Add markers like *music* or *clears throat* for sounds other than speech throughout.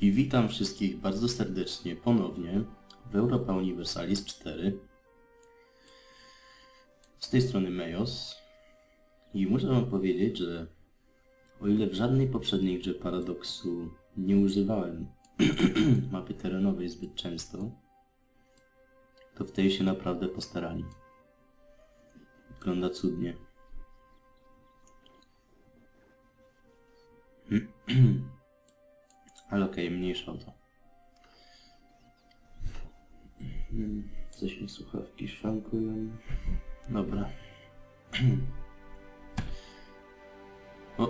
I witam wszystkich bardzo serdecznie ponownie w Europa Universalis 4. Z tej strony Mejos. I muszę wam powiedzieć, że o ile w żadnej poprzedniej grze Paradoksu nie używałem *clears throat* mapy terenowej zbyt często, to w tej się naprawdę postarali. Wygląda cudnie. *clears throat* Ale okej, mniejsza o to. Hmm, Coś mi słuchawki szwankują. Dobra. *clears throat* O!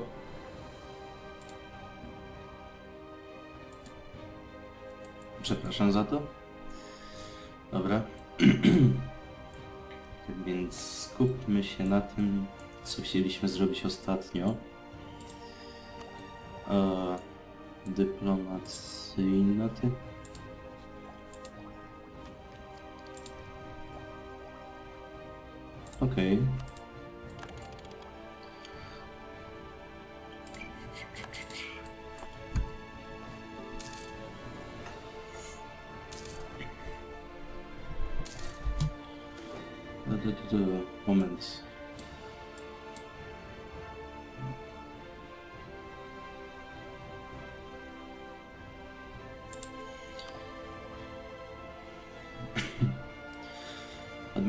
Przepraszam za to. Dobra. *clears throat* tak więc skupmy się na tym, co chcieliśmy zrobić ostatnio. E, dyplomacyjna ty? Okej. To, to, moment.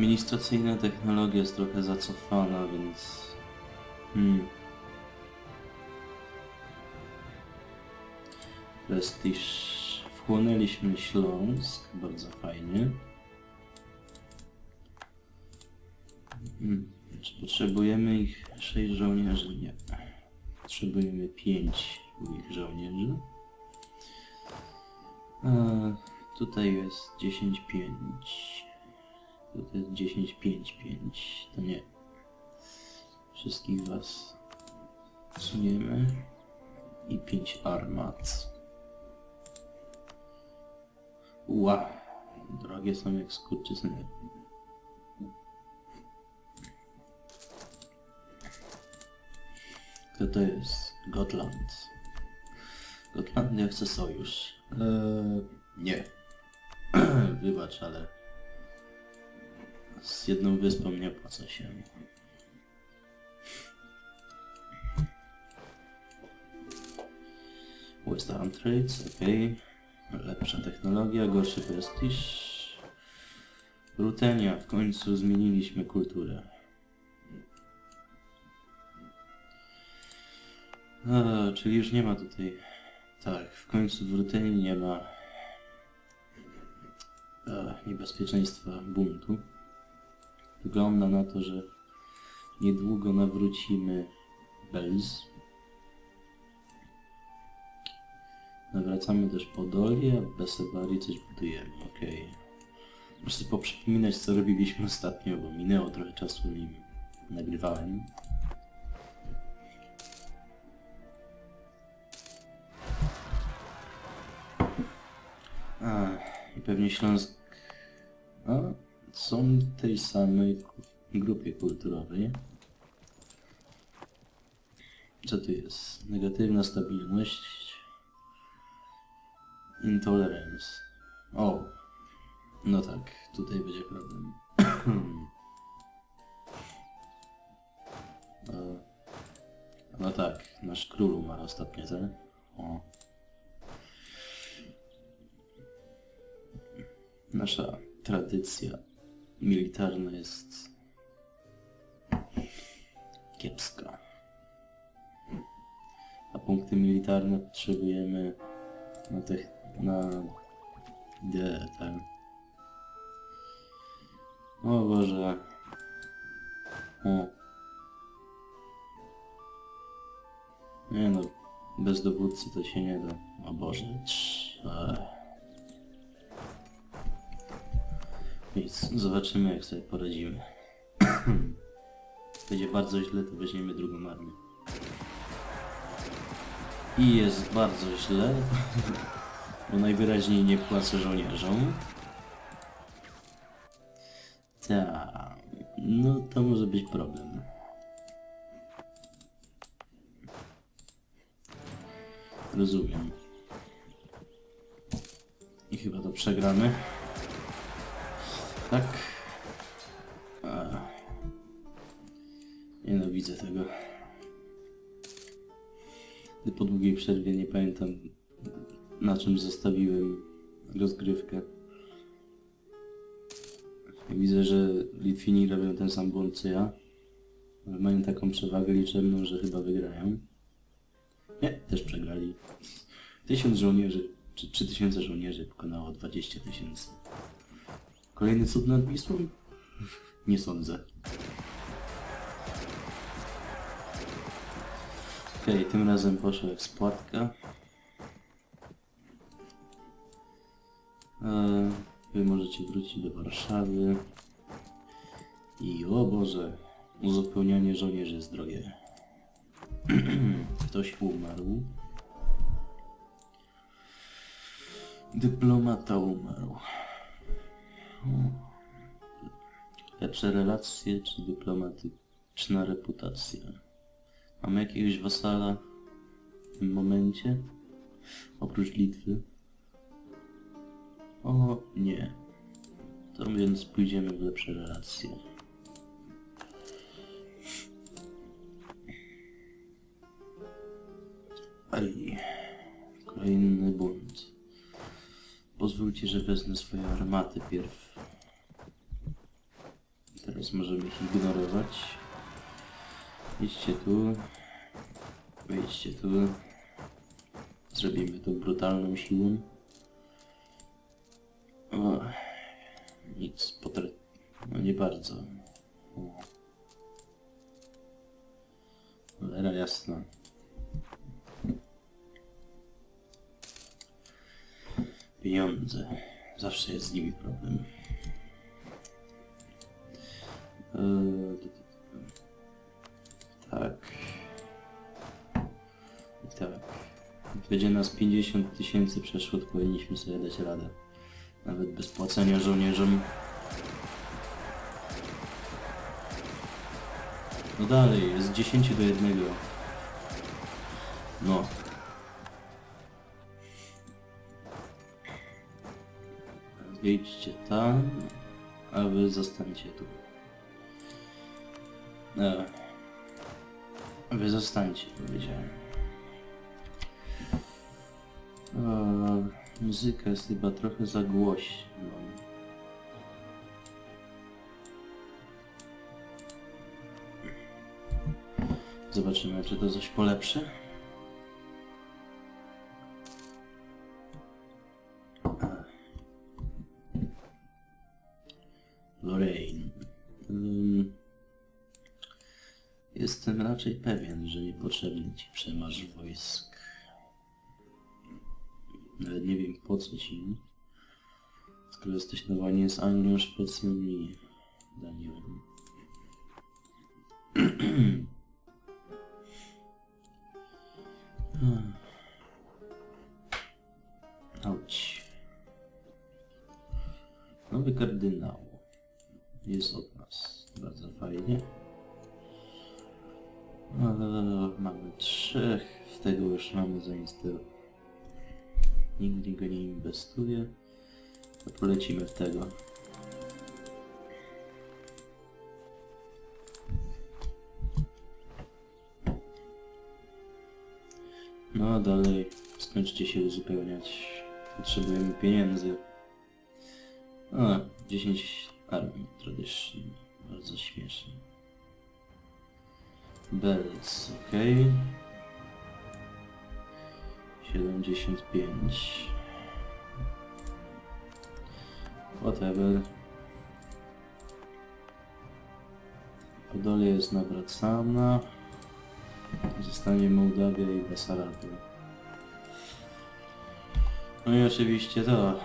Administracyjna technologia jest trochę zacofana, więc... Hmm. Prestiż. Wchłonęliśmy Śląsk, bardzo fajnie. Hmm. Czy potrzebujemy ich 6 żołnierzy? Nie. Potrzebujemy 5 ich żołnierzy. A, tutaj jest 10-5. To jest 10, 5, 5. To nie. Wszystkich was suniemy. I 5 armat. Ła. Drogie są jak skurczysyny. Kto to jest? Gotland. Gotlandia chce sojusz. Eee, nie. *clears throat* Wybacz, ale z jedną wyspą nie opłaca się. Western Trades, ok. Lepsza technologia, gorszy prestiż. Rutenia, w końcu zmieniliśmy kulturę. A, czyli już nie ma tutaj... Tak, w końcu w Rutenii nie ma... E, niebezpieczeństwa buntu. Wygląda na to, że niedługo nawrócimy Belz. Nawracamy też Podolię, a w Besewarii coś budujemy, okej. Muszę sobie poprzypominać co robiliśmy ostatnio, bo minęło trochę czasu nim nagrywałem. A, i pewnie Śląsk... A, są w tej samej grupie kulturowej. Co tu jest? Negatywna stabilność. Intolerance. O! No tak, tutaj będzie problem. *clears throat* E, no tak, nasz król umarł ostatnio, tak? O. Nasza tradycja militarna jest kiepska. A punkty militarne potrzebujemy na tych, na D, tak. O Boże. O. Nie no, bez dowódcy to się nie da. O Boże. Trz, Nic, zobaczymy jak sobie poradzimy. *coughs* Będzie bardzo źle, to weźmiemy drugą armię. I jest bardzo źle, *laughs* bo najwyraźniej nie płacę żołnierzom. Tak, no to może być problem. Rozumiem. I chyba to przegramy. Tak. A. Nienawidzę tego. Gdy po długiej przerwie nie pamiętam na czym zostawiłem rozgrywkę. Widzę, że Litwini robią ten sam błąd co ja. Mają taką przewagę liczebną, że chyba wygrają. Nie, też przegrali. Tysiąc żołnierzy, czy 3000 żołnierzy pokonało 20 tysięcy. Kolejny cud nad Wisłą? Nie sądzę. Okej, tym razem poszła ekspłatka. Eee, wy możecie wrócić do Warszawy. I o Boże, uzupełnianie żołnierzy jest drogie. *clears throat* Ktoś umarł. Dyplomata umarł. Lepsze relacje czy dyplomatyczna reputacja? Mamy jakiegoś wasala w tym momencie? Oprócz Litwy? O nie. To więc pójdziemy w lepsze relacje. Aj. Kolejny bunt. Pozwólcie, że wezmę swoje armaty pierw. Teraz możemy ich ignorować. Idźcie tu. Wyjdźcie tu. Zrobimy to brutalną siłą. O, nic potra... No nie bardzo. Cholera jasna. Pieniądze. Zawsze jest z nimi problem. T- tak. I tak. Będzie nas 50 tysięcy przeszło, to powinniśmy sobie dać radę. Nawet bez płacenia żołnierzom. No dalej, jest 10 do 1. No. Wyjdźcie tam, a wy zostańcie tu. E, wy zostańcie, powiedziałem. E, muzyka jest chyba trochę za głośna. Zobaczymy, czy to coś polepszy. Raczej pewien, że niepotrzebny ci przemarsz wojsk. Ale nie wiem po co ci. Skoro jesteś na wojnie z Anglią, Szwecją i. mamy trzech, w tego już mamy zainstalować. Nigdy go nie inwestuje. To polecimy w tego. No a dalej skończcie się uzupełniać. Potrzebujemy pieniędzy. A, 10 armii tradition. Bardzo śmiesznie. Bells, ok. 75. Whatever. Podole jest nawracana. Zostanie Mołdawia i Besarabia. No i oczywiście to,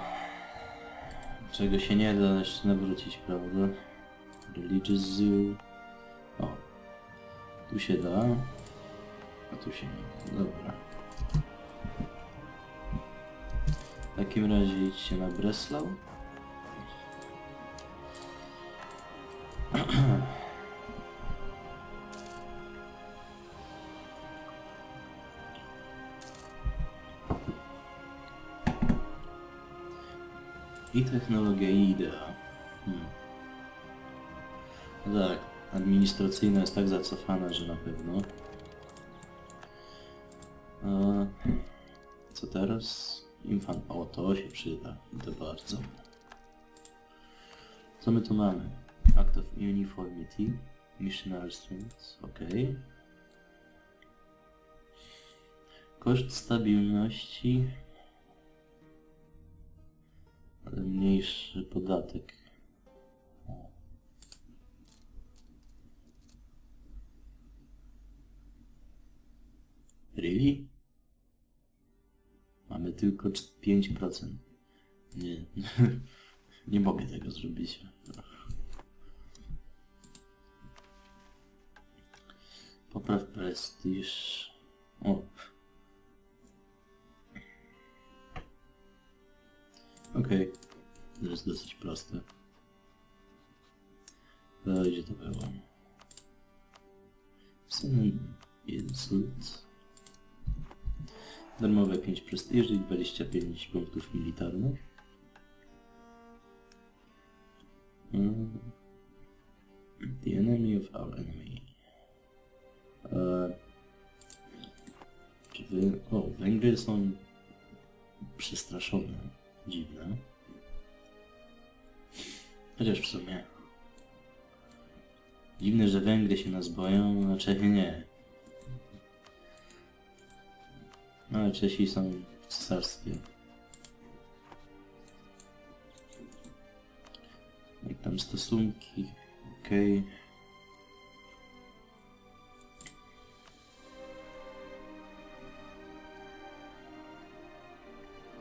czego się nie da jeszcze nawrócić, prawda? Religious Zoo. Tu się da, a tu się nie da. Dobra. W takim razie idźcie na Breslau. *clears throat* I technologia i idea. Hmm. Tak, administracyjna jest tak zacofana, że na pewno. Co teraz? Infant. O, to się przyda. I to bardzo. Co my tu mamy? Act of Uniformity. Missionary Strength. Ok. Koszt stabilności. Ale mniejszy podatek. Really? Mamy tylko cz- 5%. Nie, *laughs* nie mogę tego zrobić. Popraw prestiż. O. Okej. To jest dosyć proste. To gdzie to było? Sun Insult. Darmowe 5 prestiży i 25 punktów militarnych. Mm. The enemy of our enemy. E, czy wy... O, Węgry są przestraszone. Dziwne. Chociaż w sumie... Dziwne, że Węgry się nas boją, a Czechy nie. Ale Czesi są w cesarstwie. Jak tam stosunki? Okej.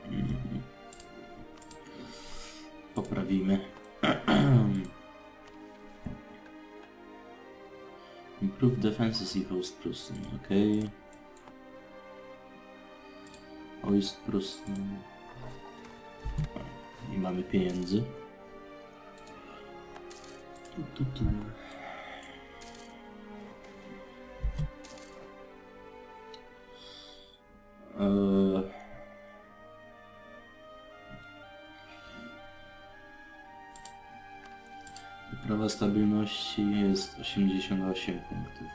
Mhm. Poprawimy. *clears throat* Improve defenses i Ostprussen, okej. Ostprussen. Nie mamy pieniędzy. Tu, tu, tu. Eee... Prawa stabilności jest 88 punktów.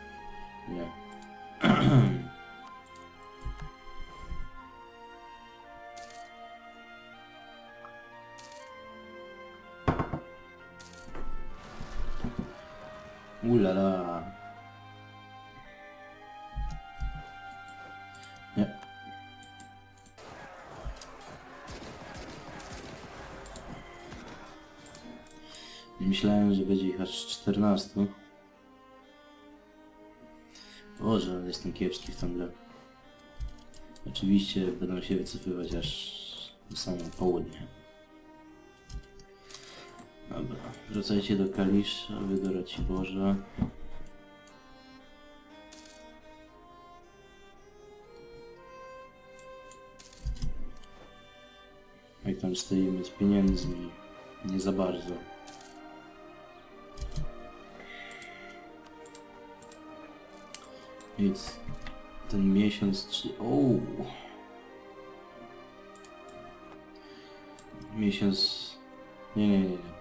Nie. *clears throat* Ulala. Nie. Nie myślałem, że będzie ich aż 14. Boże, ale jestem kiepski w tą. Oczywiście będą się wycofywać aż do samo południe. Wracajcie do Kalisza, wy do Raciborza. Jak tam stoimy z pieniędzmi? Nie za bardzo. Więc ten miesiąc czy... O! Miesiąc... Nie, nie, nie. nie.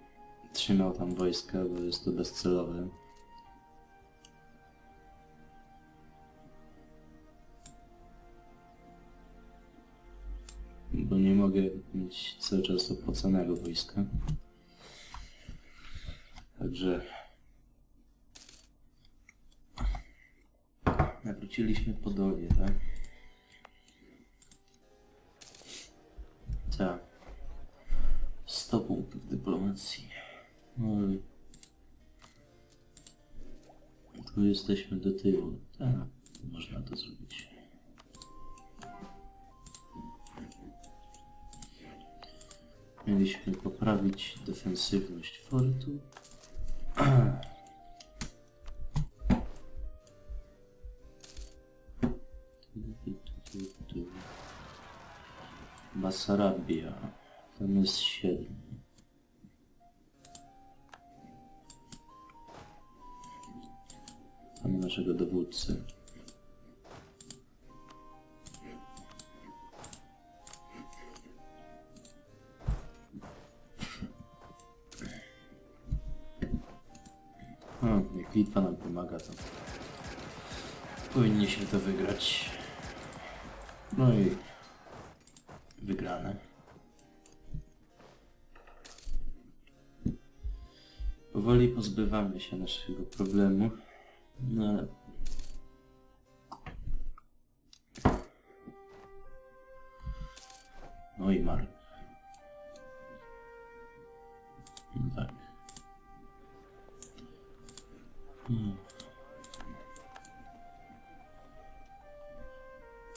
trzymał tam wojska, bo jest to bezcelowe. Bo nie mogę mieć cały czas opłacanego wojska. Także... Nawróciliśmy Podolię, tak? Tak. Tu jesteśmy do tyłu. Tak, można to zrobić. Mieliśmy poprawić defensywność fortu. Basarabia. Tam jest 7. naszego dowódcę. O, jak Litwa nam pomaga, to powinniśmy to wygrać. No i wygrane. Powoli pozbywamy się naszego problemu. No ale... No i Mark. No tak. Hmm.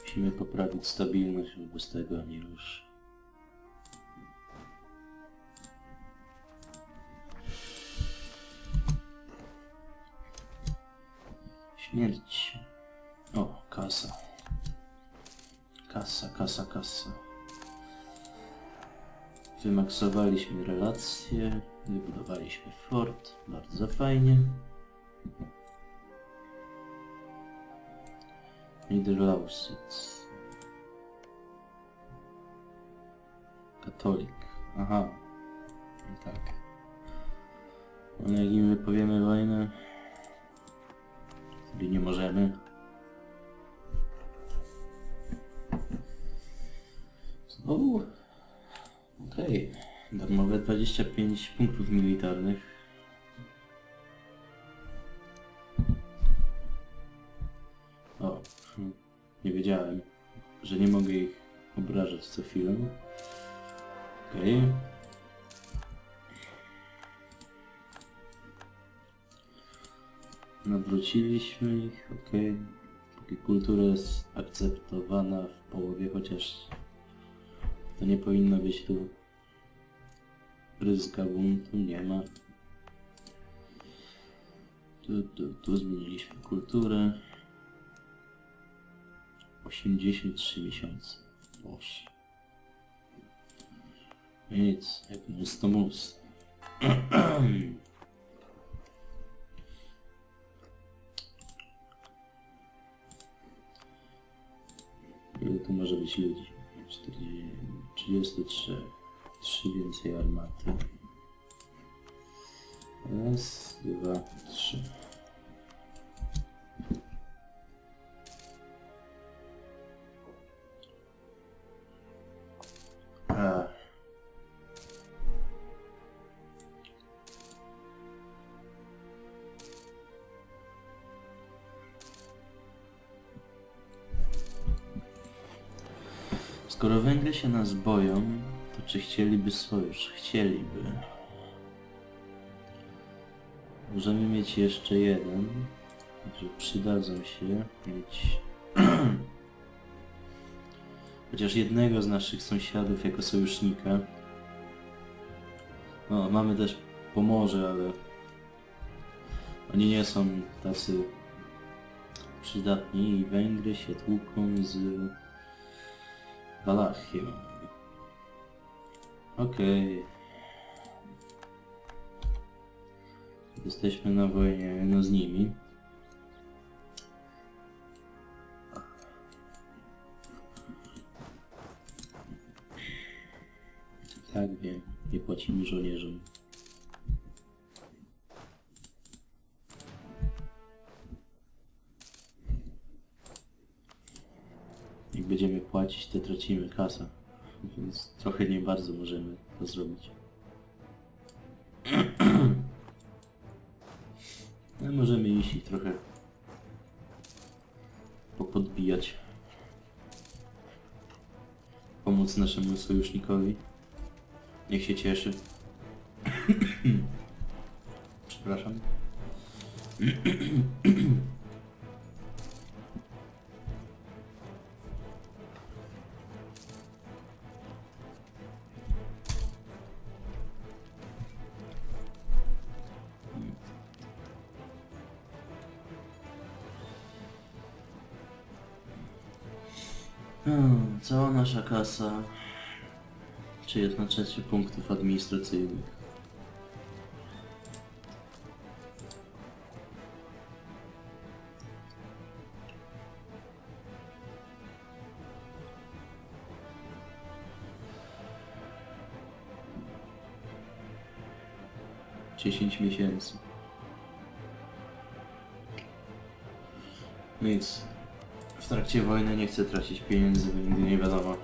Musimy poprawić stabilność, bo bez tego ani rusz. Śmierć. O, kasa. Kasa, kasa, kasa. Wymaksowaliśmy relacje, wybudowaliśmy fort, bardzo fajnie. Niederlausitz. Katolik. Aha. No tak. Ale jak im wypowiemy wojnę, wtedy nie możemy. Znowu? Okej. Darmowe 25 punktów militarnych. O, nie wiedziałem, że nie mogę ich obrażać co chwilę. Okej. Nawróciliśmy ich, okej. Póki kultura jest akceptowana w połowie, chociaż to nie powinno być tu ryzyka buntu, nie ma. Tu, tu, tu zmieniliśmy kulturę. 83 miesiące. Boże. Nic, jak mus to mus. *clears throat* Ile tu może być ludzi? 40, 33. 3 więcej armaty. Raz, dwa, trzy. Skoro Węgry się nas boją, to czy chcieliby sojusz? Chcieliby. Możemy mieć jeszcze jeden, że przydadzą się mieć *clears throat* chociaż jednego z naszych sąsiadów jako sojusznika. No, mamy też Pomorze, ale oni nie są tacy przydatni i Węgry się tłuką z Walachią. Okej. Jesteśmy na wojnie no z nimi. Tak wiem, nie płacimy żołnierzom. Płacić, to tracimy kasę. Więc trochę nie bardzo możemy to zrobić. *clears throat* No, możemy iść i trochę popodbijać. Pomóc naszemu sojusznikowi. Niech się cieszy. *clears throat* Przepraszam. *clears throat* Hmm, cała nasza kasa, czy jedna trzecia punktów administracyjnych. Dziesięć miesięcy. Nic. W trakcie wojny nie chcę tracić pieniędzy, bo nigdy nie wiadomo.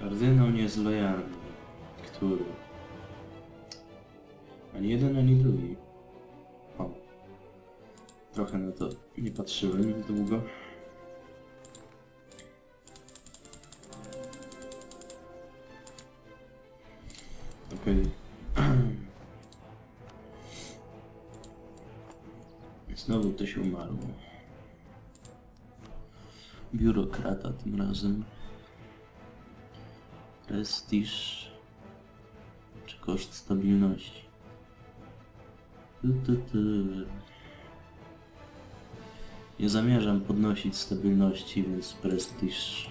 Kardynał niezlojalny. Który? Ani jeden, ani drugi. O. Trochę na to nie patrzyłem długo. Okej. *clears throat* Znowu ktoś umarł. Biurokrata tym razem. Prestiż czy koszt stabilności? Tu, tu, tu. Nie zamierzam podnosić stabilności, więc prestiż.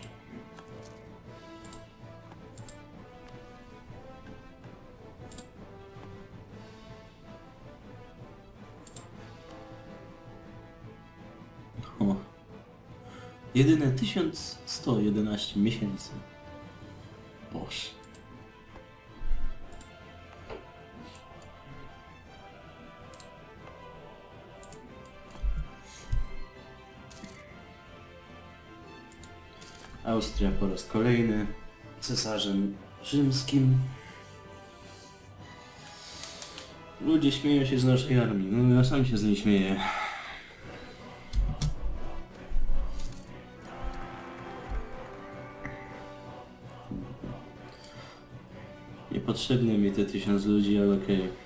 O. Jedyne 1111 miesięcy. Boże. Austria po raz kolejny cesarzem rzymskim. Ludzie śmieją się z naszej armii. No ja sam się z niej śmieję. Niepotrzebne mi te tysiąc ludzi, ale okej. Aha.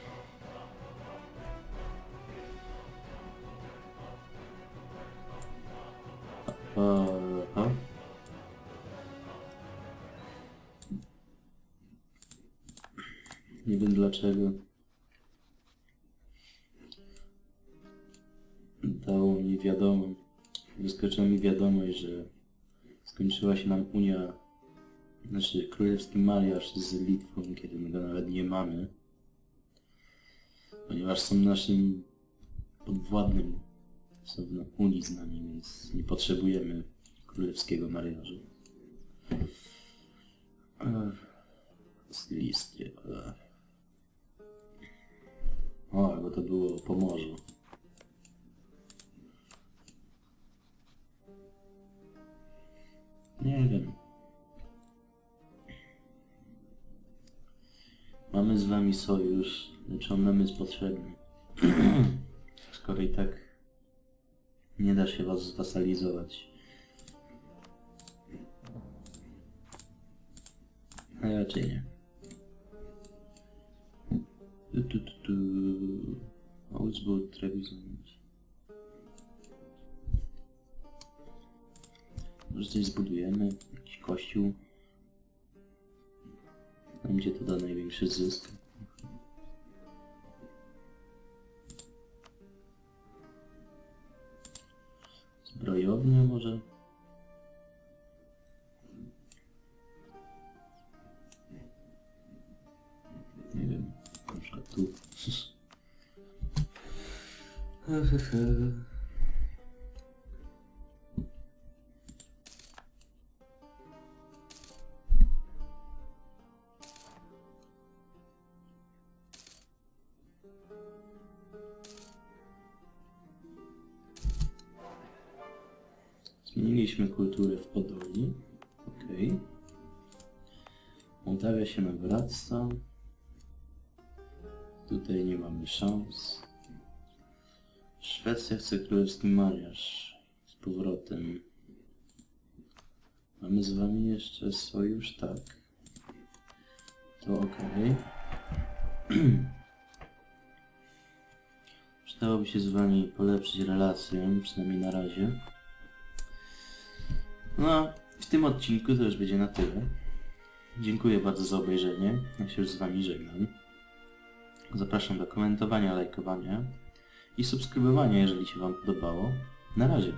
Znaczy królewski mariaż z Litwą, kiedy my go nawet nie mamy. Ponieważ są naszym podwładnym, są w Unii z nami, więc nie potrzebujemy królewskiego mariażu. Z listwie, ale... O, bo to było po morzu. Nie wiem. Mamy z wami sojusz, lecz on nam jest potrzebny. *clears throat* Skoro i tak nie da się was zwasalizować. A raczej nie. Tu, tu, tu, tu. Augsburg, Trevisan. Może coś zbudujemy? Jakiś kościół? Tam gdzie to da największy zysk. Zbrojownia może? Nie wiem, na przykład tu. *laughs* Zmieniliśmy kulturę w Podoli. Okej. Mołdawia się nawraca. Tutaj nie mamy szans. Szwecja chce królewski mariaż. Z powrotem. Mamy z wami jeszcze sojusz? Tak. To okej. *clears throat* Przydałoby się z wami polepszyć relacje, przynajmniej na razie. No, w tym odcinku to już będzie na tyle. Dziękuję bardzo za obejrzenie. Ja się już z wami żegnam. Zapraszam do komentowania, lajkowania i subskrybowania, jeżeli się wam podobało. Na razie.